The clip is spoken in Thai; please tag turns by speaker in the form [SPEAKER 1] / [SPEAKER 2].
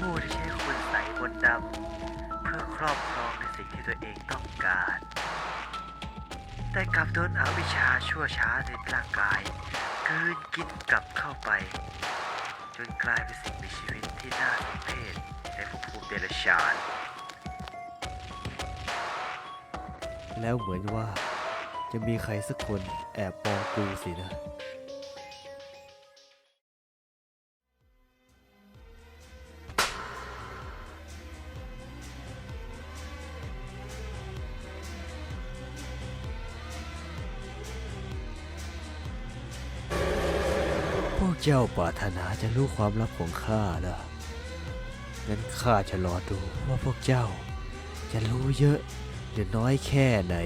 [SPEAKER 1] ผู้ที่ใช้คุณใส่บนดำเพื่อครอบครองในสิ่งที่ตัวเองต้องการ แต่กลับโดนอวิชาชั่วช้าในร่างกายกืนกินกลับเข้าไป จนกลายเป็นสิ่งมีชีวิตที่น่าสมเพชในภพภูมิเดรัจฉาน
[SPEAKER 2] แล้วเหมือนว่าจะมีใครสักคนแอบมองกูสินะ พวกเจ้าปรารถนาจะรู้ความลับของข้าเหรองั้นข้าจะรอดูว่าพวกเจ้า จะรู้เยอะหรือน้อยแค่ไหน